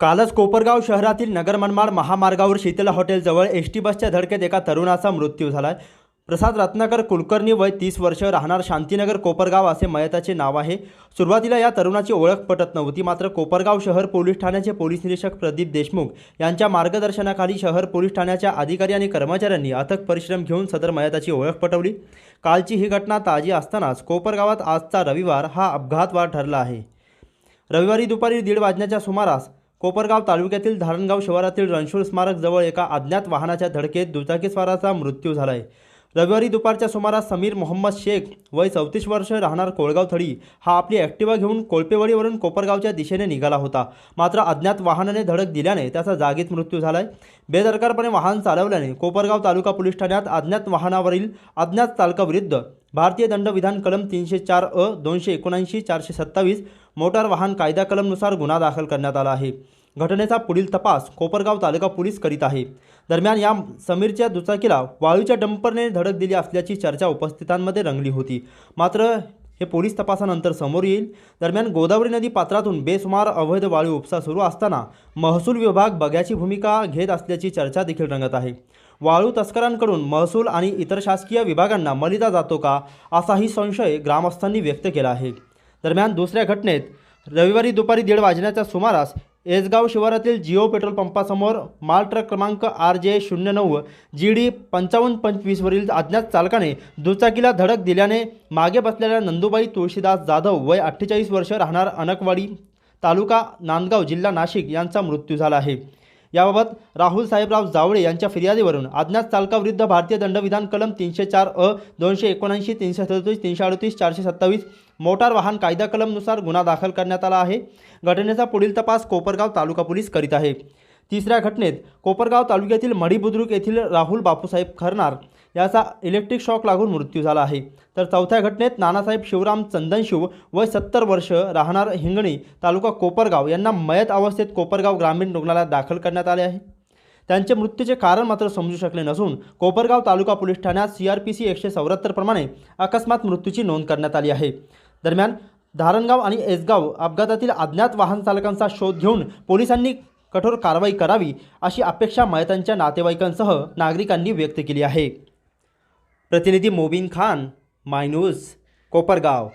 कालच कोपरगाव शहरातील नगर मनमाड महामार्गावर शीतला हॉटेलजवळ एस टी बसच्या धडकेत एका तरुणाचा मृत्यू झालाय. प्रसाद रत्नाकर कुलकर्णी वय तीस वर्ष राहणार शांतीनगर कोपरगाव असे मयताचे नाव आहे. सुरुवातीला या तरुणाची ओळख पटत नव्हती मात्र कोपरगाव शहर पोलीस ठाण्याचे पोलीस निरीक्षक प्रदीप देशमुख यांच्या मार्गदर्शनाखाली शहर पोलीस ठाण्याच्या अधिकारी आणि कर्मचाऱ्यांनी अथक परिश्रम घेऊन सदर मयताची ओळख पटवली. कालची ही घटना ताजी असतानाच कोपरगावात आजचा रविवार हा अपघातवार ठरला आहे. रविवारी दुपारी दीड वाजण्याच्या सुमारास कोपरगाव तालुक्यातील धारणगाव शिवारातील रणशूर स्मारक जवळ एका अज्ञात वाहनाच्या धडकेत दुचाकीस्वाराचा मृत्यू झालाय. रविवारी दुपारच्या सुमारास समीर मोहम्मद शेख वय चौतीस वर्ष राहणार कोळगाव थडी हा आपली ॲक्टिवा घेऊन कोळपेवाडीवरून कोपरगावच्या दिशेने निघाला होता. मात्र अज्ञात वाहनाने धडक दिल्याने त्याचा जागीच मृत्यू झालाय. बेदरकारपणे वाहन चालवल्याने कोपरगाव तालुका पोलीस ठाण्यात अज्ञात वाहनावरील अज्ञात चालकाविरुद्ध भारतीय दंडविधान कलम तीनशे चार अ दोनशे एकोणऐंशी चारशे सत्तावीस मोटार वाहन कायदा कलमनुसार गुन्हा दाखल करण्यात आला आहे. घटनेचा पुढील तपास कोपरगाव तालुका पोलीस करीत आहे. दरम्यान या समीरच्या दुचाकीला वाळूच्या डंपरने धडक दिली असल्याची चर्चा उपस्थितांमध्ये रंगली होती. मात्र हे पोलीस तपासानंतर समोर येईल. दरम्यान गोदावरी नदी पात्रातून बेसुमार अवैध वाळू उपसा सुरू असताना महसूल विभाग बघ्याची भूमिका घेत असल्याची चर्चा देखील रंगत आहे. वाळू तस्करांकडून महसूल आणि इतर शासकीय विभागांना मलिदा जातो का असाही संशय ग्रामस्थांनी व्यक्त केला आहे. दरम्यान दुसऱ्या घटनेत रविवारी दुपारी दीड वाजण्याच्या सुमारास एसगाव शिवारातील जिओ पेट्रोल पंपासमोर माल ट्रक क्रमांक आर जे शून्य नऊ जी डी पंचावन्न पंचवीसवरील अज्ञात चालकाने दुचाकीला धडक दिल्याने मागे बसलेल्या नंदुबाई तुळशीदास जाधव वय अठ्ठेचाळीस वर्ष राहणार अनकवाडी तालुका नांदगाव जिल्हा नाशिक यांचा मृत्यू झाला आहे. याबाबत राहुल साहेबराव जावळे यांच्या फिर्यादीवरून अज्ञात चालकाविरुद्ध भारतीय दंडविधान कलम तीनशे चार अ दोनशे एकोणऐंशी तीनशे सदतीस तीनशे अडतीस चारशे सत्तावीस मोटार वाहन कायदा कलमनुसार गुन्हा दाखल करण्यात आला आहे. घटनेचा पुढील तपास कोपरगाव तालुका पोलीस करीत आहे. तिसऱ्या घटनेत कोपरगाव तालुक्यातील मढी बुद्रुक येथील राहुल बापूसाहेब खरनार याचा इलेक्ट्रिक शॉक लागून मृत्यू झाला आहे. तर चौथ्या घटनेत नानासाहेब शिवराम चंदनशिव वय सत्तर वर्ष राहणार हिंगणी तालुका कोपरगाव यांना मयत अवस्थेत कोपरगाव ग्रामीण रुग्णालयात दाखल करण्यात आले आहे. त्यांचे मृत्यूचे कारण मात्र समजू शकले नसून कोपरगाव तालुका पोलीस ठाण्यात सी आर पी सी एकशे चौऱ्याहत्तर प्रमाणे अकस्मात मृत्यूची नोंद करण्यात आली आहे. दरम्यान धारणगाव आणि एसगाव अपघातातील अज्ञात वाहन चालकांचा शोध घेऊन पोलिसांनी कठोर कारवाई करावी अशी अपेक्षा मयतांच्या नातेवाईकांसह नागरिकांनी व्यक्त केली आहे. प्रतिनिधी मोबिन खान मायनूज कोपरगाव.